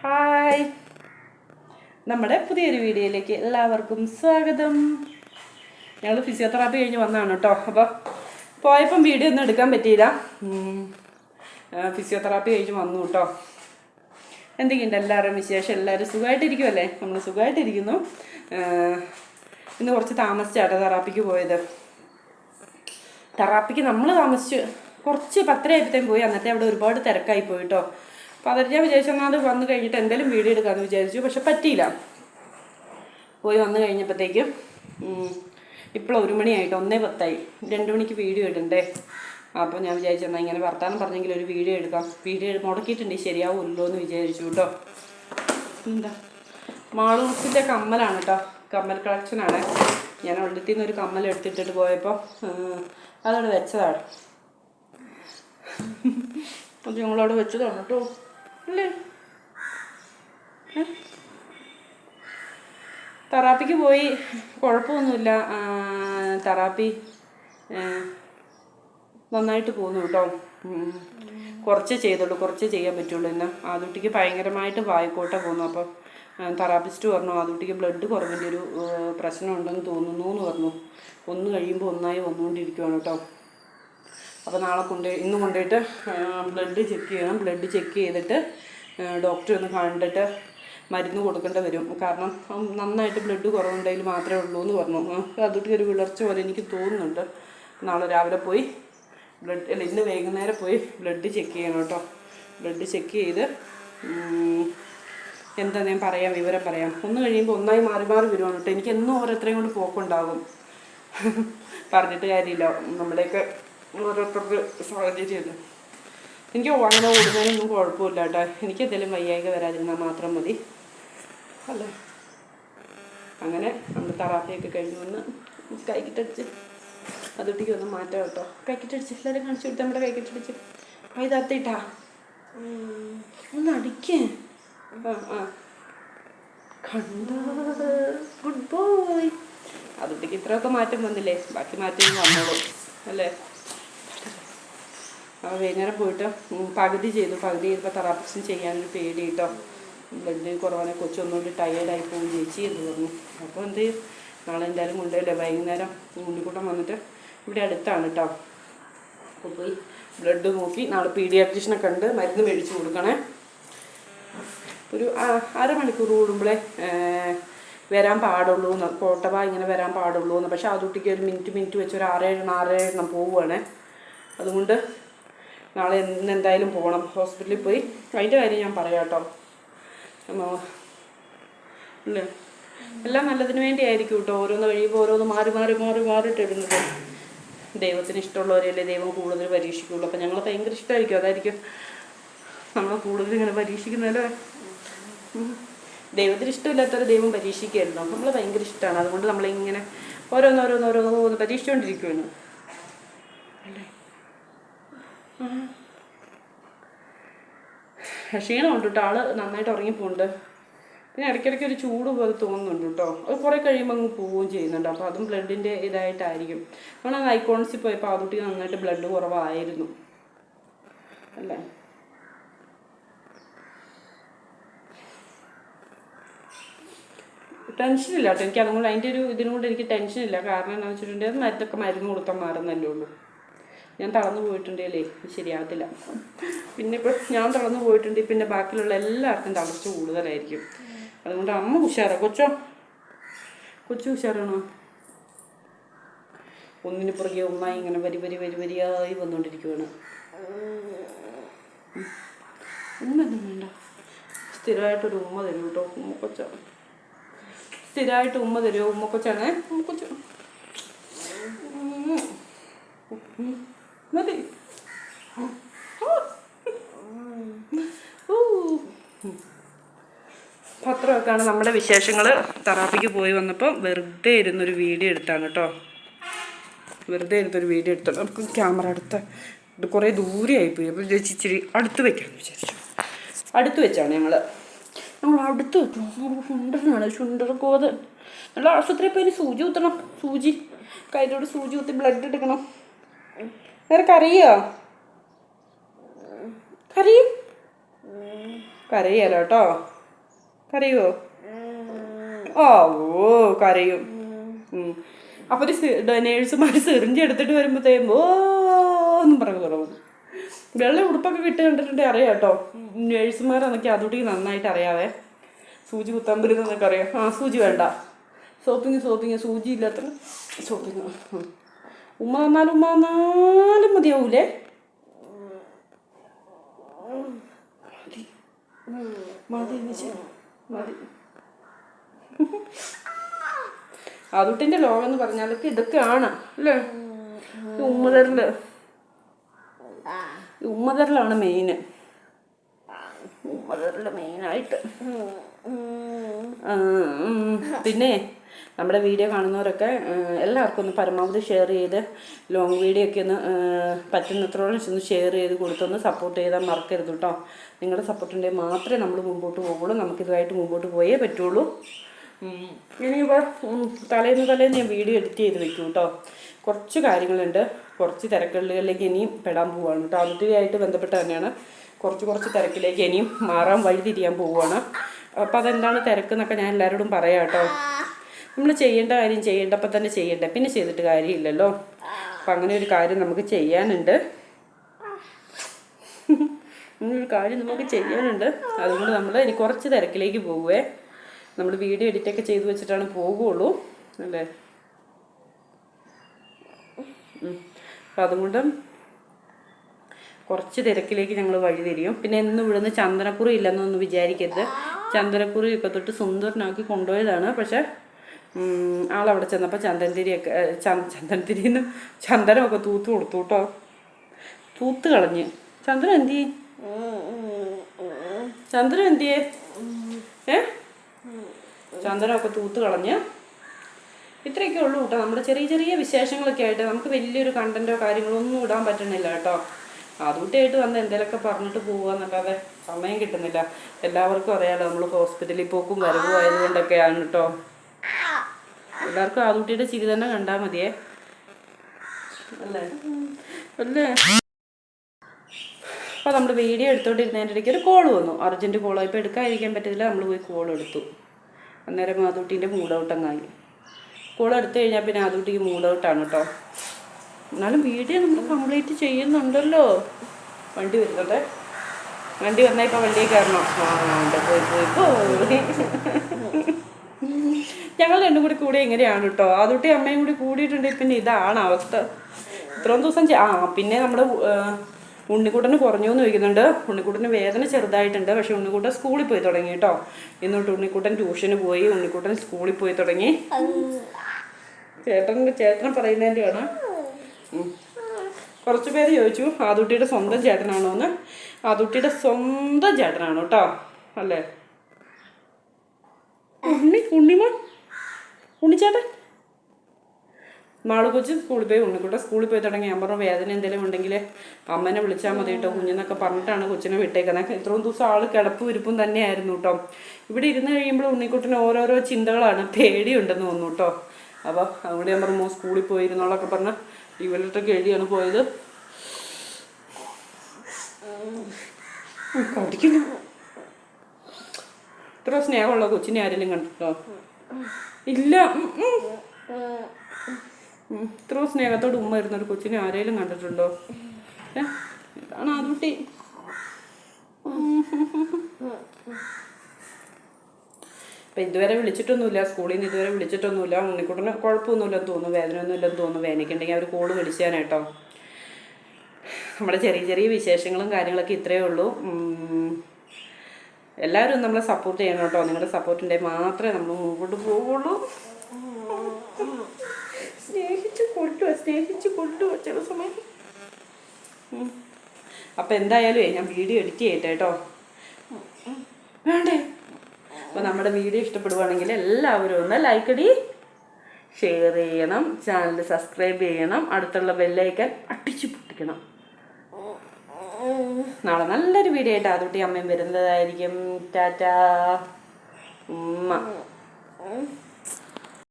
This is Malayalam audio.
ഹായ് നമ്മുടെ പുതിയൊരു വീഡിയോയിലേക്ക് എല്ലാവർക്കും സ്വാഗതം. ഞങ്ങൾ ഫിസിയോതെറാപ്പി കഴിഞ്ഞ് വന്നതാണ് കേട്ടോ അപ്പോൾ പോയപ്പം വീഡിയോ ഒന്നും എടുക്കാൻ പറ്റിയില്ല. ഫിസിയോതെറാപ്പി കഴിഞ്ഞ് വന്നു കേട്ടോ എന്തൊക്കെയുണ്ട് എല്ലാവരും വിശേഷം? എല്ലാവരും സുഖമായിട്ടിരിക്കുമല്ലേ നമ്മൾ സുഖമായിട്ടിരിക്കുന്നു. ഇന്ന് കുറച്ച് താമസിച്ചാട്ടോ തെറാപ്പിക്ക് പോയത്. തെറാപ്പിക്ക് നമ്മൾ താമസിച്ച് കുറച്ച് പത്തരയായപ്പോഴത്തേക്കും പോയി. അന്നത്തെ അവിടെ ഒരുപാട് തിരക്കായി പോയി കേട്ടോ അപ്പോൾ അതൊരു ഞാൻ വിചാരിച്ചെന്നാൽ വന്നു കഴിഞ്ഞിട്ട് എന്തെങ്കിലും വീഡിയോ എടുക്കാമെന്ന് വിചാരിച്ചു പക്ഷെ പറ്റിയില്ല. പോയി വന്നു കഴിഞ്ഞപ്പോഴത്തേക്കും ഇപ്പോൾ ഒരു മണിയായിട്ട് ഒന്നേ പത്തായി. രണ്ട് മണിക്ക് വീഡിയോ ഇടണ്ടേ? അപ്പോൾ ഞാൻ വിചാരിച്ചു എന്നാൽ ഇങ്ങനെ വർത്താനം പറഞ്ഞെങ്കിൽ ഒരു വീഡിയോ എടുക്കാം. വീഡിയോ മുടക്കിയിട്ടുണ്ട് ശരിയാവുമല്ലോ എന്ന് വിചാരിച്ചു കേട്ടോ. എന്താ? മാളൂസിന്റെ കമ്മലാണ് കേട്ടോ കമ്മൽ കളക്ഷനാണ് ഞാൻ ഒളിത്തിൽ നിന്ന് ഒരു കമ്മൽ എടുത്തിട്ടിട്ട് പോയപ്പോൾ അതവിടെ വെച്ചതാണ്. അത് ഞങ്ങളവിടെ വെച്ചതാണ് കേട്ടോ അല്ലേ തെറാപ്പിക്ക് പോയി. കുഴപ്പമൊന്നുമില്ല. തെറാപ്പി നന്നായിട്ട് പോകുന്നു കേട്ടോ. കുറച്ച് ചെയ്തുള്ളൂ. കുറച്ച് ചെയ്യാൻ പറ്റുള്ളൂ ഇന്ന്. ആദുട്ടിക്ക് ഭയങ്കരമായിട്ട് വായിക്കോട്ട പോകുന്നു. അപ്പോൾ തെറാപ്പിസ്റ്റ് പറഞ്ഞു ആദുട്ടിക്ക് ബ്ലഡ് കുറവിന്റെ ഒരു പ്രശ്നമുണ്ടെന്ന് തോന്നുന്നു എന്ന് പറഞ്ഞു. ഒന്ന് കഴിയുമ്പോൾ ഒന്നായി വന്നുകൊണ്ടിരിക്കുകയാണ് കേട്ടോ. അപ്പോൾ നാളെ കൊണ്ട് ഇന്ന് കൊണ്ടുപോയിട്ട് ബ്ലഡ് ചെക്ക് ചെയ്യണം. ബ്ലഡ് ചെക്ക് ചെയ്തിട്ട് ഡോക്ടറെ ഒന്ന് കണ്ടിട്ട് മരുന്ന് കൊടുക്കേണ്ടി വരും. കാരണം നന്നായിട്ട് ബ്ലഡ് കുറവുണ്ടെങ്കിൽ മാത്രമേ ഉള്ളൂ എന്ന് പറഞ്ഞു അതൊക്കെ ഒരു വിളർച്ച പോലെ എനിക്ക് തോന്നുന്നുണ്ട്. നാളെ രാവിലെ പോയി ബ്ലഡ് അല്ല ഇന്ന് വൈകുന്നേരം പോയി ബ്ലഡ് ചെക്ക് ചെയ്യണം കേട്ടോ. ബ്ലഡ് ചെക്ക് ചെയ്ത് എന്താ ഞാൻ പറയാം വിവരം പറയാം. ഒന്ന് കഴിയുമ്പോൾ ഒന്നായി മാറി മാറി വരുവാണ് കേട്ടോ. എനിക്ക് എന്നും ഓരോരുത്തരെയും കൊണ്ട് പോക്കുണ്ടാകും. പറഞ്ഞിട്ട് കാര്യമില്ല. നമ്മുടെയൊക്കെ ഓരോരുത്തർക്ക് സാഹചര്യമല്ല. എനിക്ക് അങ്ങനെ ഓടുന്നതിനൊന്നും കുഴപ്പമില്ല കേട്ടോ. എനിക്ക് എന്തെങ്കിലും വയ്യായിക വരാതിരുന്നാൽ മാത്രം മതി. അല്ലേ? അങ്ങനെ നമ്മൾ തറാപ്പിയൊക്കെ കഴിഞ്ഞ് വന്ന് കൈക്കിട്ടടിച്ച് അതൊട്ടിക്ക് ഒന്ന് മാറ്റാം കേട്ടോ. കൈക്കിട്ടടിച്ച് എല്ലാവരും കാണിച്ചു കൊടുത്ത് നമ്മുടെ കൈക്കിട്ടടിച്ച് കൈ താത്തിട്ടാ ഒന്ന് അടിക്കേ. ആ ആ. കണ്ട? Good boy. അതുട്ടിക്ക് ഇത്രയൊക്കെ മാറ്റം വന്നില്ലേ? ബാക്കി മാറ്റം വന്നോളൂ. അല്ലേ? അപ്പോൾ വൈകുന്നേരം പോയിട്ട് പകുതി ചെയ്തു. പകുതി ചെയ്തപ്പോൾ തെറാപ്പിസ്റ്റും ചെയ്യാനൊരു പേടി കേട്ടോ ബ്ലഡ് കുറവാണ് കൊച്ചൊന്നുകൂടി ടയേർഡായി പോകും ചേച്ചി എന്ന് പറഞ്ഞു. അപ്പോൾ എന്ത് ചെയ്യും? നാളെ എന്തായാലും കൊണ്ടുപോയില്ലേ വൈകുന്നേരം ഉണ്ണിക്കൂട്ടം വന്നിട്ട് ഇവിടെ അടുത്താണ് കേട്ടോ അപ്പോൾ പോയി ബ്ലഡ് നോക്കി. നാളെ പീഡിയാട്രീഷനെ കണ്ട് മരുന്ന് മേടിച്ച് കൊടുക്കണേ. ഒരു അരമണിക്കൂർ കൂടുമ്പോഴേ വരാൻ പാടുള്ളൂ എന്ന്. കോട്ടവ ഇങ്ങനെ വരാൻ പാടുള്ളൂ എന്ന്. പക്ഷേ ആ കുട്ടിക്ക് ഒരു മിനിറ്റ് മിനിറ്റ് വെച്ച് ഒരു ആറേഴെണ്ണം ആറേഴെണ്ണം പോവുകയാണേ അതുകൊണ്ട് നാളെ ഇന്ന് എന്തായാലും പോകണം ഹോസ്പിറ്റലിൽ പോയി അതിന്റെ കാര്യം ഞാൻ പറയാം കേട്ടോ. അല്ലേ? എല്ലാം നല്ലതിന് വേണ്ടിയായിരിക്കും കേട്ടോ. ഓരോന്ന് കഴിയുമ്പോൾ ഓരോന്ന് മാറി മാറി മാറി മാറിയിട്ടിടുന്നത് ദൈവത്തിന് ഇഷ്ടമുള്ളവരെയല്ലേ ദൈവം കൂടുതൽ പരീക്ഷിക്കുള്ളൂ അപ്പം ഞങ്ങളെ ഭയങ്കര ഇഷ്ടമായിരിക്കും അതായിരിക്കും നമ്മളെ കൂടുതൽ ഇങ്ങനെ പരീക്ഷിക്കുന്നല്ലേ. ദൈവത്തിന് ഇഷ്ടമില്ലാത്തവരെ ദൈവം പരീക്ഷിക്കുകയായിരുന്നു നമ്മൾ ഭയങ്കര ഇഷ്ടമാണ് അതുകൊണ്ട് നമ്മളിങ്ങനെ ഓരോന്നോരോന്നോരോന്ന് ഓരോന്ന് ഓരോന്ന് ഓരോന്ന് പരീക്ഷിച്ചുകൊണ്ടിരിക്കുകയാണ് അല്ലേ ആ. ക്ഷീണമുണ്ട് കേട്ടോ. ആൾ നന്നായിട്ട് ഉറങ്ങിപ്പോണ്ട് പിന്നെ ഇടയ്ക്കിടയ്ക്ക് ഒരു ചൂട് പോലെ തോന്നുന്നുണ്ട് കേട്ടോ. അത് കുറേ കഴിയുമ്പോൾ അങ്ങ് പോവുകയും ചെയ്യുന്നുണ്ട്. അപ്പോൾ അതും ബ്ലഡിന്റെ ഇതായിട്ടായിരിക്കും. നമ്മൾ ഐക്കോൺസിൽ പോയപ്പോൾ ആദ്യട്ടി നന്നായിട്ട് ബ്ലഡ് കുറവായിരുന്നു. അല്ലേ? ടെൻഷനില്ല കേട്ടോ. എനിക്ക് അതും കൂടെ അതിന്റെ ഒരു ഇതിനും എനിക്ക് എനിക്ക് ടെൻഷനില്ല കാരണം എന്താണെന്ന് വെച്ചിട്ടുണ്ടെങ്കിൽ മരുന്നൊക്കെ മരുന്ന് കൊടുത്താൽ മാറുന്നല്ലേ ഉള്ളൂ. ഞാൻ തളർന്നു പോയിട്ടുണ്ടേലേ ശരിയാകത്തില്ല. പിന്നെ ഇപ്പോൾ ഞാൻ തളർന്നു പോയിട്ടുണ്ടെങ്കിൽ പിന്നെ ബാക്കിയുള്ള എല്ലാവർക്കും തളർച്ച കൂടുതലായിരിക്കും. അതുകൊണ്ട് അമ്മ ഉഷാറാണ് കൊച്ചോ? കൊച്ചു ഉഷാറാണോ? ഒന്നിന് പുറകെ ഒന്നായി ഇങ്ങനെ വരി വരി വരി വരിയായി വന്നുകൊണ്ടിരിക്കുകയാണ് ഉമ്മൊന്നും വേണ്ട. സ്ഥിരമായിട്ടൊരു ഉമ്മ തരും കേട്ടോ ഉമ്മക്കൊച്ച സ്ഥിരമായിട്ട് ഉമ്മ തരുമോ ഉമ്മക്കൊച്ചാണേ ഉമ്മക്കൊച്ച ഉം. മതി. പത്രമൊക്കെയാണ് നമ്മുടെ വിശേഷങ്ങൾ തെറാപ്പിക്ക് പോയി വന്നപ്പോൾ വെറുതെ ഇരുന്നൊരു വീഡിയോ എടുത്താണ് കേട്ടോ. വെറുതെ ഇരുന്നൊരു വീഡിയോ എടുത്താണ്. നമുക്ക് ക്യാമറ അടുത്ത കുറേ കുറേ ദൂരെയായിപ്പോയി. അപ്പോൾ ചേച്ചി ഇച്ചിരി അടുത്ത് വെക്കാമെന്ന് വിചാരിച്ചു. അടുത്ത് വെച്ചാണ് ഞങ്ങൾ നമ്മൾ അടുത്ത് വെച്ചു. ചുണ്ടറാണ് ചുണ്ടർ കോത്. നല്ല ആശുപത്രിയിൽ പോയി സൂചി കുത്തണം സൂചി. കയ്യിലോട് സൂചി കുത്തി ബ്ലഡ് എടുക്കണം. നിനക്കറിയോ? കറിയും? കരയല്ലോ കേട്ടോ കരയുവോ ഓ ഓ കരയും ഉം. അപ്പൊ ഒരു നേഴ്സുമാർ സിറിഞ്ച് എടുത്തിട്ട് വരുമ്പോഴത്തേക്കും ഓ എന്നും പറഞ്ഞു തുടങ്ങും. വെള്ള ഉടുപ്പൊക്കെ കിട്ടി കണ്ടിട്ടുണ്ടെ അറിയാം കേട്ടോ നേഴ്സുമാരെന്നൊക്കെ അതുകൂടി നന്നായിട്ട് അറിയാവേ. സൂചി കുത്താൻ എന്നൊക്കെ അറിയാം ആ സൂചി വേണ്ട. സോപ്പിങ് സോപ്പിങ് സൂചി ഇല്ലാത്ത സോപ്പിങ് ഉമ്മ വന്നാൽ ഉമ്മ വന്നാലും മതിയാവൂലേ? മതി. മതി മതി അതുട്ടിന്റെ ലോകം എന്ന് പറഞ്ഞാലൊക്കെ ഇതൊക്കെയാണ് അല്ലേ? ഉമ്മതരൽ. ഉമ്മതരലാണ് മെയിൻ ഉമ്മതരൽ മെയിനായിട്ട്. പിന്നെ നമ്മുടെ വീഡിയോ കാണുന്നവരൊക്കെ എല്ലാവർക്കും ഒന്ന് പരമാവധി ഷെയർ ചെയ്ത് ലോങ് വീഡിയോ ഒക്കെ ഒന്ന് പറ്റുന്നത്രോളം ഒന്ന് ഷെയർ ചെയ്ത് കൊടുത്തൊന്ന് സപ്പോർട്ട് ചെയ്താൽ മറക്കരുത് കേട്ടോ നിങ്ങളുടെ സപ്പോർട്ടുണ്ടെങ്കിൽ മാത്രമേ നമ്മൾ മുമ്പോട്ട് പോകുള്ളൂ നമുക്കിതുമായിട്ട് മുമ്പോട്ട് പോയേ പറ്റുള്ളൂ. ഇനി ഇനിയിപ്പോൾ തലേന്ന് തലേന്ന് ഞാൻ വീഡിയോ എഡിറ്റ് ചെയ്ത് വെക്കും കേട്ടോ കുറച്ച് കാര്യങ്ങളുണ്ട്. കുറച്ച് തിരക്കുകളിലേക്ക് ഇനിയും പെടാൻ പോവുകയാണ് കേട്ടോ അതിഥിയായിട്ട് ബന്ധപ്പെട്ട് തന്നെയാണ്. കുറച്ച് കുറച്ച് തിരക്കിലേക്ക് ഇനിയും മാറാൻ വഴി തിരിയാൻ പോവുകയാണ് അപ്പോൾ അതെന്താണ് തിരക്ക് എന്നൊക്കെ ഞാൻ എല്ലാവരോടും പറയാം കേട്ടോ നമ്മൾ ചെയ്യേണ്ട കാര്യം ചെയ്യേണ്ടപ്പോൾ തന്നെ ചെയ്യണ്ടേ. പിന്നെ ചെയ്തിട്ട് കാര്യമില്ലല്ലോ. അപ്പം അങ്ങനെ ഒരു കാര്യം നമുക്ക് ചെയ്യാനുണ്ട്. അങ്ങനൊരു കാര്യം നമുക്ക് ചെയ്യാനുണ്ട്. അതുകൊണ്ട് നമ്മൾ ഇനി കുറച്ച് തിരക്കിലേക്ക് പോകുവേ നമ്മൾ വീഡിയോ എഡിറ്റൊക്കെ ചെയ്ത് വെച്ചിട്ടാണ് പോകുള്ളൂ. അല്ലേ. അപ്പം അതുകൊണ്ട് കുറച്ച് തിരക്കിലേക്ക് ഞങ്ങൾ വഴി തിരിയും. പിന്നെ എന്നും ഇവിടുന്ന് ചന്ദനക്കുറി ഇല്ലെന്നൊന്നും വിചാരിക്കരുത്. ചന്ദനക്കുറി ഇപ്പം തൊട്ട് സുന്ദരനാക്കി കൊണ്ടുപോയതാണ്. പക്ഷെ ആളവിടെ ചെന്നപ്പോൾ ചന്ദനത്തിരിയൊക്കെ ചന്ദൻതിരിന്ന് ചന്ദനമൊക്കെ തൂത്ത് കൊടുത്തു കേട്ടോ തൂത്ത് കളഞ്ഞ്. ചന്ദ്രൻ എന്ത് ചന്ദ്രൻ എന്ത് ചെയ്യേ ഏ? ചന്ദനമൊക്കെ തൂത്ത് കളഞ്ഞ്. ഇത്രയൊക്കെ ഉള്ളൂ കേട്ടോ. നമ്മുടെ ചെറിയ ചെറിയ വിശേഷങ്ങളൊക്കെ ആയിട്ട് നമുക്ക് വലിയൊരു കണ്ടന്റോ കാര്യങ്ങളോ ഒന്നും ഇടാൻ പറ്റണില്ല കേട്ടോ. അതുകൂട്ടിയായിട്ട് വന്ന് എന്തെങ്കിലുമൊക്കെ പറഞ്ഞിട്ട് പോവാന്നല്ലാതെ സമയം കിട്ടുന്നില്ല. എല്ലാവർക്കും അറിയാലോ നമ്മൾ ഹോസ്പിറ്റലിൽ പോക്കും വരവും ആയതുകൊണ്ടൊക്കെയാണ് കേട്ടോ. എല്ലാവർക്കും ആദൂട്ടിയുടെ ചിരി തന്നെ കണ്ടാൽ മതിയേ. അല്ലേ? അല്ലേ? അപ്പോൾ നമ്മൾ വീഡിയോ എടുത്തോണ്ടിരുന്നതിന്റെ ഇടയ്ക്ക് ഒരു കോൾ വന്നു. അർജന്റ് കോൾ ഇപ്പോൾ എടുക്കാതിരിക്കാൻ പറ്റത്തില്ല. നമ്മൾ പോയി കോൾ എടുത്തു. അന്നേരം മാതൂട്ടീന്റെ മൂഡ് കോൾ എടുത്തു കഴിഞ്ഞാൽ പിന്നെ ആദൂട്ടിക്ക് മൂഡ് ഔട്ടാണ് കേട്ടോ എന്നാലും വീഡിയോ നമ്മൾ കംപ്ലീറ്റ് ചെയ്യുന്നുണ്ടല്ലോ. വണ്ടി വരുന്നുണ്ടേ. വണ്ടി വന്നാൽ ഇപ്പോൾ വണ്ടിയിൽ കയറണം. ആ പോയി പോയി പോയി. ഞങ്ങൾ രണ്ടും കൂടി കൂടി എങ്ങനെയാണ് കേട്ടോ. ആദൂട്ടി അമ്മയും കൂടി കൂടിയിട്ടുണ്ടെങ്കിൽ പിന്നെ ഇതാണ് അവസ്ഥ. ഇത്രയും ദിവസം ആ പിന്നെ നമ്മുടെ ഉണ്ണിക്കുട്ടന് കുറഞ്ഞു എന്ന് ചോദിക്കുന്നുണ്ട്. ഉണ്ണിക്കുട്ടന് വേദന ചെറുതായിട്ടുണ്ട്. പക്ഷെ ഉണ്ണിക്കുട്ടൻ സ്കൂളിൽ പോയി തുടങ്ങി കേട്ടോ. ഇന്നോട്ട് ഉണ്ണിക്കുട്ടൻ ട്യൂഷന് പോയി. ഉണ്ണിക്കുട്ടൻ സ്കൂളിൽ പോയി തുടങ്ങി. ചേട്ടൻ ചേട്ടൻ പറയുന്നതിന്റെയാണ്. കുറച്ച് പേര് ചോദിച്ചു ആദുട്ടിയുടെ സ്വന്തം ചേട്ടനാണോ എന്ന്. ആദുട്ടിയുടെ സ്വന്തം ചേട്ടനാണോ കേട്ടോ. അല്ലേ? ഉണ്ണി ഉണ്ണിമോൻ? ഉണ്ണിച്ചേട്ടൻ? നാളെ കൊച്ചു സ്കൂളിൽ പോയി ഉണ്ണിക്കൂട്ട സ്കൂളിൽ പോയി തുടങ്ങി. ഞാൻ പറഞ്ഞു വേദന എന്തെങ്കിലും ഉണ്ടെങ്കിൽ അമ്മനെ വിളിച്ചാൽ മതി കേട്ടോ. കുഞ്ഞെന്നൊക്കെ പറഞ്ഞിട്ടാണ് കൊച്ചിനെ വിട്ടേക്കുന്നത് ഇത്രയും ദിവസം ആൾ കിടപ്പ് ഇരിപ്പും തന്നെയായിരുന്നു കേട്ടോ. ഇവിടെ ഇരുന്ന് കഴിയുമ്പോൾ ഉണ്ണിക്കുട്ടന് ഓരോരോ ചിന്തകളാണ്. പേടിയുണ്ടെന്ന് തോന്നുന്നു കേട്ടോ. അപ്പോൾ അതുകൊണ്ട് ഞാൻ പറഞ്ഞു സ്കൂളിൽ പോയിരുന്നോളൊക്കെ പറഞ്ഞ് ഇവരുടെ എഴുതിയാണ് പോയത്. കടിക്കുന്നു. ഇത്ര സ്നേഹമുള്ള കൊച്ചിനെ ആരെങ്കിലും കണ്ടിട്ടോ ഇല്ല. ഇത്ര സ്നേഹത്തോട് ഉമ്മ വരുന്ന ഒരു കൊച്ചിനെ ആരെങ്കിലും കണ്ടിട്ടുണ്ടോ? ഇതാണ് ആദുട്ടി അപ്പം ഇതുവരെ വിളിച്ചിട്ടൊന്നുമില്ല. സ്കൂളിൽ നിന്ന് ഇതുവരെ വിളിച്ചിട്ടൊന്നുമില്ല. ഉണ്ണിക്കുട്ടന് കുഴപ്പമൊന്നുമില്ലെന്ന് തോന്നുന്നു. വേദനയൊന്നുമില്ലെന്ന് തോന്നുന്നു. വേനയ്ക്കുണ്ടെങ്കിൽ അവർ കോൾ വിളിച്ചാനേട്ടോ നമ്മുടെ ചെറിയ ചെറിയ വിശേഷങ്ങളും കാര്യങ്ങളൊക്കെ ഇത്രയേ ഉള്ളൂ. എല്ലാവരും നമ്മളെ സപ്പോർട്ട് ചെയ്യണം കേട്ടോ. നിങ്ങളുടെ സപ്പോർട്ടിന്റെ മാത്രമേ നമ്മൾ മുമ്പോട്ട് പോവുള്ളൂ. സ്നേഹിച്ച് കൊണ്ടു സ്നേഹിച്ച് കൊണ്ടു ചില സമയം. അപ്പം എന്തായാലും ഞാൻ വീഡിയോ എഡിറ്റ് ചെയ്യട്ടെ കേട്ടോ. വേണ്ടേ? അപ്പോൾ നമ്മുടെ വീഡിയോ ഇഷ്ടപ്പെടുവാണെങ്കിൽ എല്ലാവരും ഒന്ന് ലൈക്ക് അടി ഷെയർ ചെയ്യണം ചാനൽ സബ്സ്ക്രൈബ് ചെയ്യണം അടുത്തുള്ള ബെല്ലൈക്കൻ അടിച്ചു പൊട്ടിക്കണം. നാളെ നല്ലൊരു വീഡിയോ ആയിട്ട് അതുട്ടി അമ്മയും വരുന്നതായിരിക്കും. ടാറ്റാ. ഉമ്മ.